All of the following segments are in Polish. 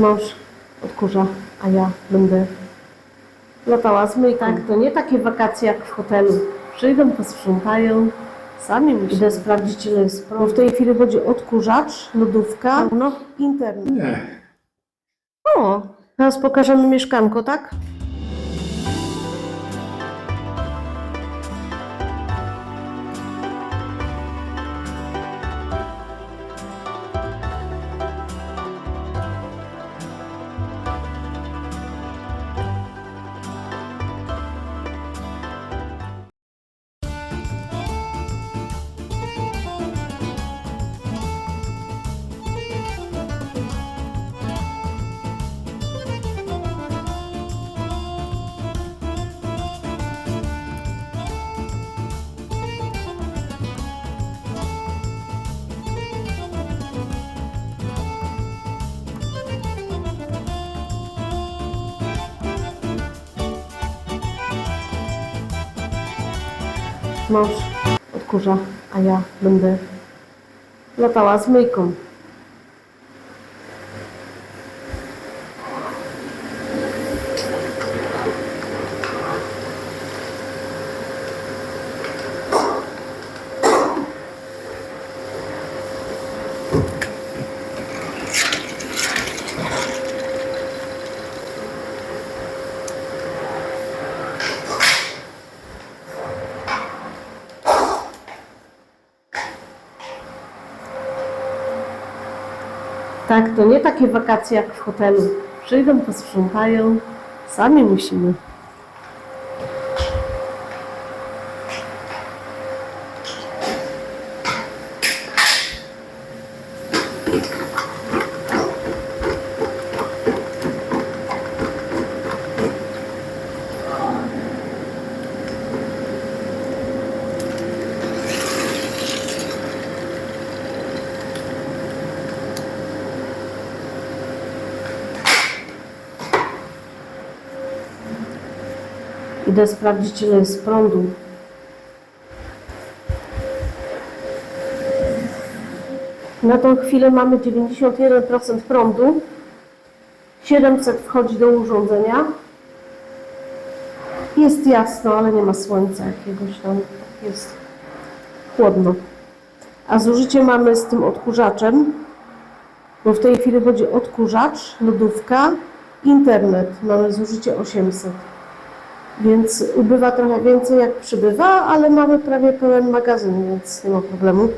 Mąż odkurza, a ja będę latała z myjką. Tak, to nie takie wakacje jak w hotelu. Przyjdą, posprzątają. Sami musimy. Idę sprawdzić, ile jest prądu. W tej chwili chodzi odkurzacz, lodówka, no, internet. Nie. O, teraz pokażemy mieszkanko, tak? Mąż odkurza, a ja będę latała z myjką. Tak, to nie takie wakacje jak w hotelu. Przyjdą, posprzątają. Sami musimy. Idę sprawdzić, ile jest prądu. Na tą chwilę mamy 91% prądu. 700 wchodzi do urządzenia. Jest jasno, ale nie ma słońca jakiegoś tam. Jest chłodno. A zużycie mamy z tym odkurzaczem, bo w tej chwili chodzi odkurzacz, lodówka, internet. Mamy zużycie 800. Więc ubywa trochę więcej jak przybywa, ale mamy prawie pełen magazyn, więc nie ma problemu.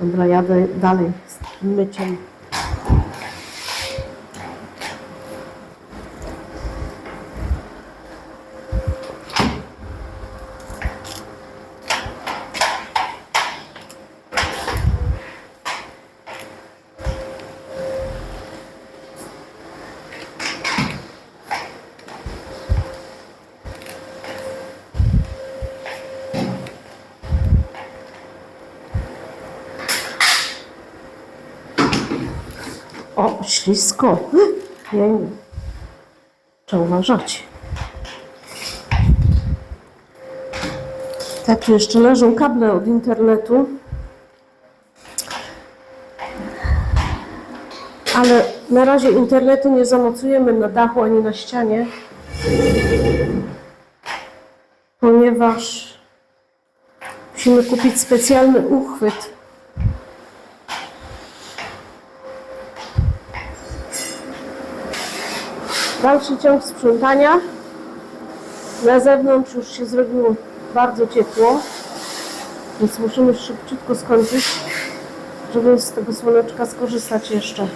Dobra, jadę dalej z myciem. O, ślisko. Jej. Trzeba uważać. Tak, jeszcze leżą kable od internetu. Ale na razie internetu nie zamocujemy na dachu ani na ścianie, ponieważ musimy kupić specjalny uchwyt Dalszy ciąg sprzątania. Na zewnątrz już się zrobiło bardzo ciepło, więc musimy szybciutko skończyć, żeby z tego słoneczka skorzystać jeszcze.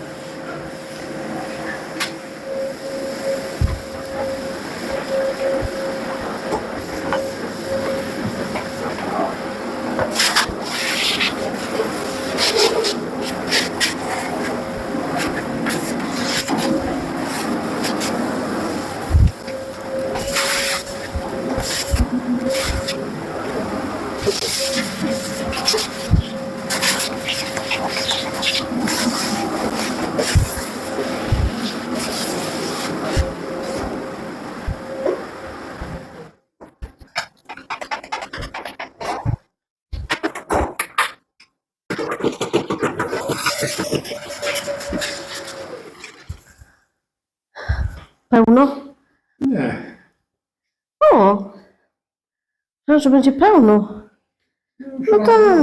Myślałam, że będzie pełno. No tak.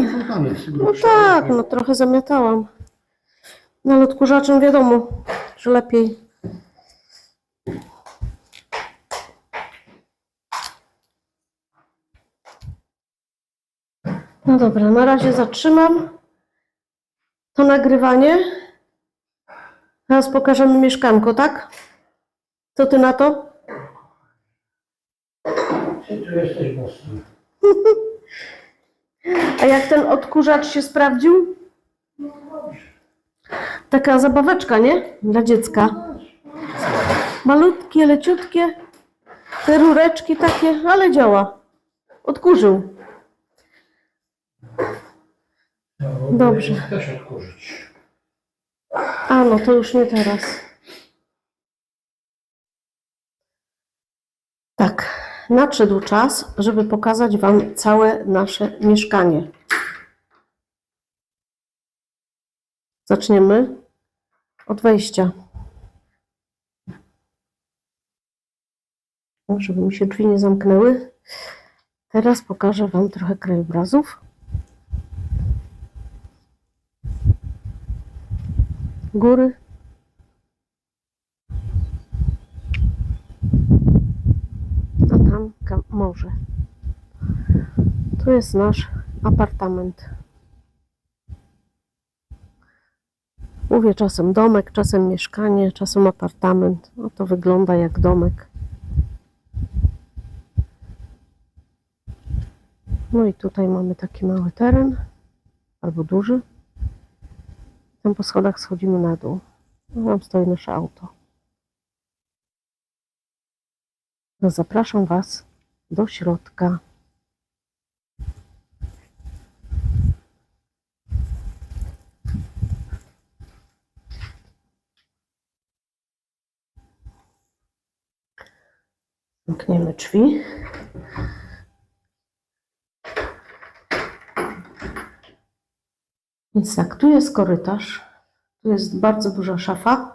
No tak, no trochę zamiatałam. No ale odkurzaczem wiadomo, że lepiej. No dobra, na razie zatrzymam to nagrywanie. Teraz pokażemy mieszkanko, tak? Co ty na to? Jesteś mocny. A jak ten odkurzacz się sprawdził? Taka zabaweczka, nie? Dla dziecka. Malutkie, leciutkie. Te rureczki takie, ale działa. Odkurzył. No, Dobrze. powinien Też odkurzyć. A no, to już nie teraz. Tak, nadszedł czas, żeby pokazać Wam całe nasze mieszkanie. Zaczniemy od wejścia. Żeby mi się drzwi nie zamknęły. Teraz pokażę Wam trochę krajobrazów. Góry. A tam ka- morze. Tu jest nasz apartament. Mówię czasem domek, czasem mieszkanie, czasem apartament. No to wygląda jak domek. No i tutaj mamy taki mały teren, albo duży. Tam po schodach schodzimy na dół. Tam stoi nasze auto. No, zapraszam Was do środka. Zamkniemy drzwi. Więc tak, tu jest korytarz. Tu jest bardzo duża szafa.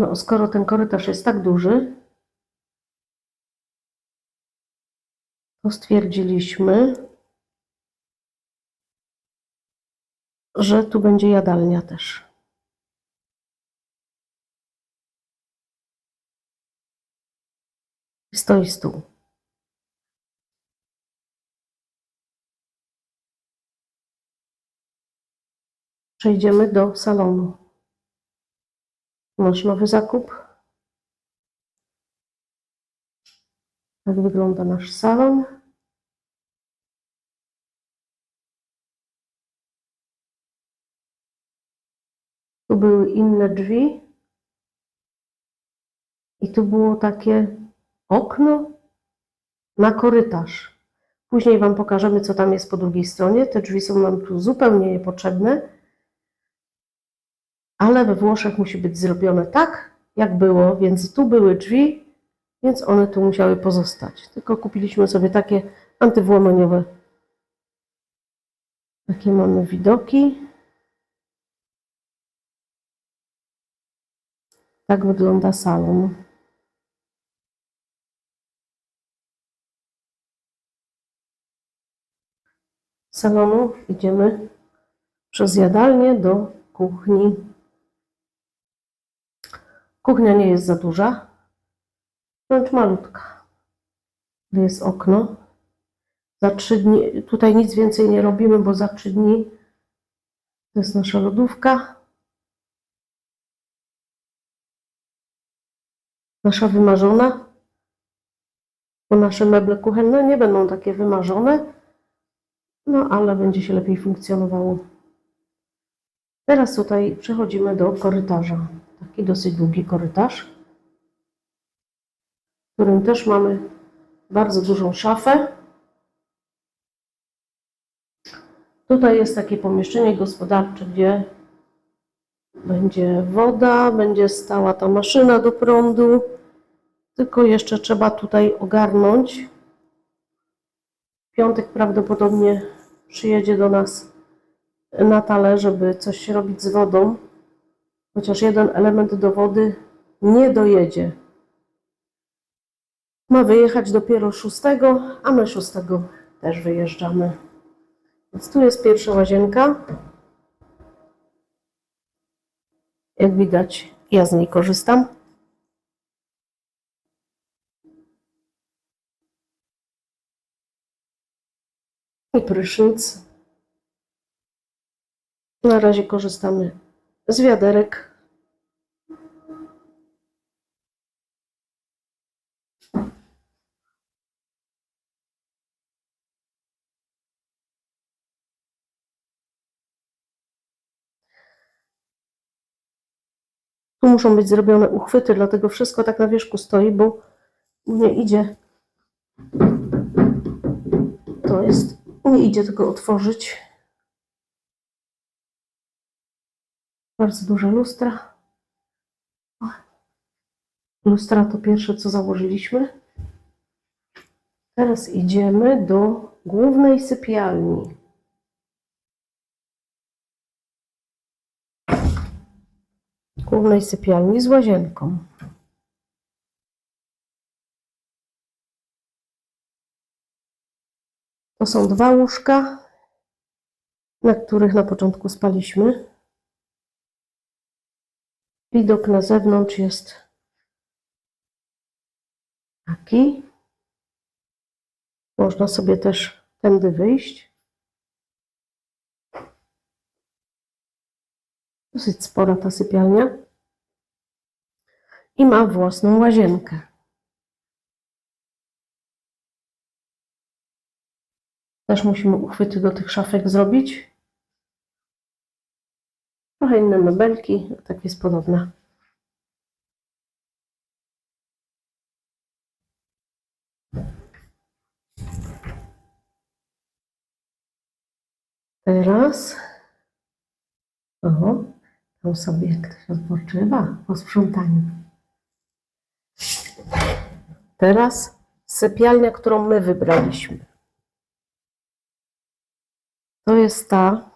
No, skoro ten korytarz jest tak duży, to stwierdziliśmy, że tu będzie jadalnia też. Stoi stół. Przejdziemy do salonu. Masz nowy zakup. Tak wygląda nasz salon. Tu były inne drzwi. I tu było takie okno na korytarz. Później Wam pokażemy, co tam jest po drugiej stronie. Te drzwi są nam tu zupełnie niepotrzebne ale we Włoszech musi być zrobione tak, jak było, więc tu były drzwi, więc one tu musiały pozostać. Tylko kupiliśmy sobie takie antywłamaniowe. Takie mamy widoki. Tak wygląda salon. Z salonu idziemy przez jadalnię do kuchni. Kuchnia nie jest za duża, wręcz malutka. Tu jest okno. Za trzy dni, tutaj nic więcej nie robimy, bo za trzy dni to jest nasza lodówka. Nasza wymarzona. Bo nasze meble kuchenne nie będą takie wymarzone, no ale będzie się lepiej funkcjonowało. Teraz tutaj przechodzimy do korytarza. Taki dosyć długi korytarz, w którym też mamy bardzo dużą szafę. Tutaj jest takie pomieszczenie gospodarcze, gdzie będzie woda, będzie stała ta maszyna do prądu. Tylko jeszcze trzeba tutaj ogarnąć. W piątek prawdopodobnie przyjedzie do nas Natale, żeby coś robić z wodą. Chociaż jeden element do wody nie dojedzie. Ma wyjechać dopiero 6, a my 6 też wyjeżdżamy. Więc tu jest pierwsza łazienka. Jak widać, ja z niej korzystam. I prysznic. Na razie korzystamy z wiaderek. Tu muszą być zrobione uchwyty, dlatego wszystko tak na wierzchu stoi, bo nie idzie. To jest, nie idzie tego otworzyć. Bardzo duże lustra. Lustra to pierwsze, co założyliśmy. Teraz idziemy do głównej sypialni. Głównej sypialni z łazienką. To są dwa łóżka, na których na początku spaliśmy. Widok na zewnątrz jest taki. Można sobie też tędy wyjść. Dosyć spora ta sypialnia. I ma własną łazienkę. Też musimy uchwyty do tych szafek zrobić. Trochę inne mebelki, tak jest podobna. Teraz, o, tam sobie ktoś odpoczywa po sprzątaniu. Teraz sypialnia, którą my wybraliśmy. To jest ta.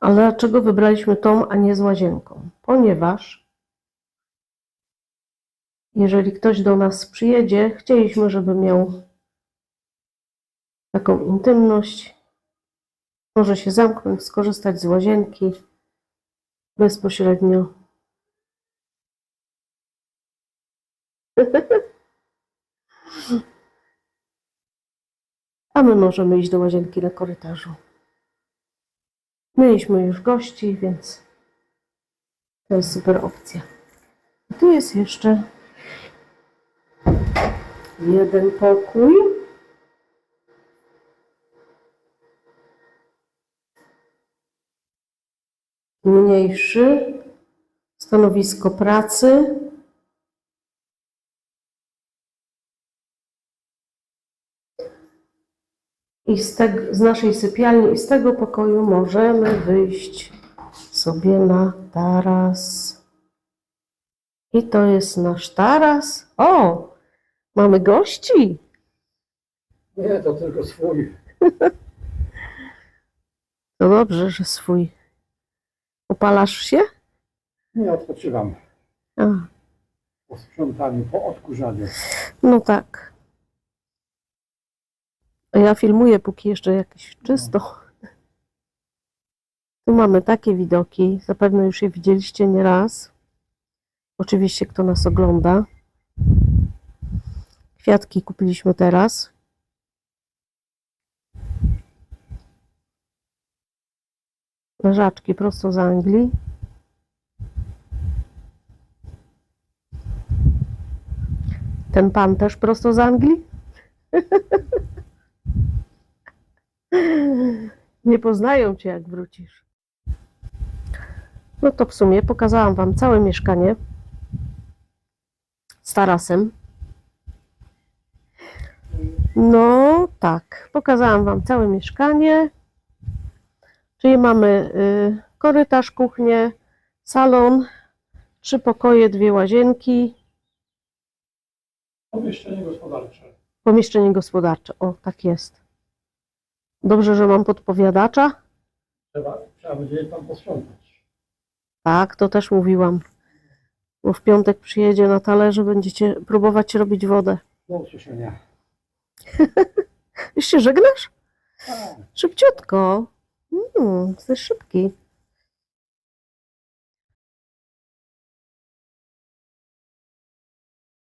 Ale dlaczego wybraliśmy tą, a nie z łazienką? Ponieważ jeżeli ktoś do nas przyjedzie, chcieliśmy, żeby miał taką intymność. Może się zamknąć, skorzystać z łazienki bezpośrednio. A my możemy iść do łazienki na korytarzu. Mieliśmy już gości, więc to jest super opcja. I tu jest jeszcze jeden pokój. Mniejszy. Stanowisko pracy. I z, teg- z naszej sypialni i z tego pokoju możemy wyjść sobie na taras. I to jest nasz taras. O, mamy gości. Nie, to tylko swój. To dobrze, że swój. Opalasz się? Nie odpoczywam. A, Po sprzątaniu, po odkurzaniu. no tak. Ja filmuję, póki jeszcze jakieś czysto. Tu mamy takie widoki. Zapewne już je widzieliście nieraz. Oczywiście, kto nas ogląda. Kwiatki kupiliśmy teraz. Leżaczki prosto z Anglii. Ten pan też prosto z Anglii? Nie poznają cię, jak wrócisz. No to w sumie pokazałam Wam całe mieszkanie z tarasem. No tak, pokazałam Wam całe mieszkanie. Czyli mamy y, korytarz, kuchnię, salon, trzy pokoje, dwie łazienki, Pomieszczenie gospodarcze. pomieszczenie gospodarcze. O, tak jest. Dobrze, że mam podpowiadacza. Trzeba, trzeba będzie tam posprzątać. Tak, to też mówiłam. Bo w piątek przyjedzie na talerze, będziecie próbować robić wodę. Do usłyszenia. Już się żegnasz? Tak. Szybciutko. Mm, jesteś szybki.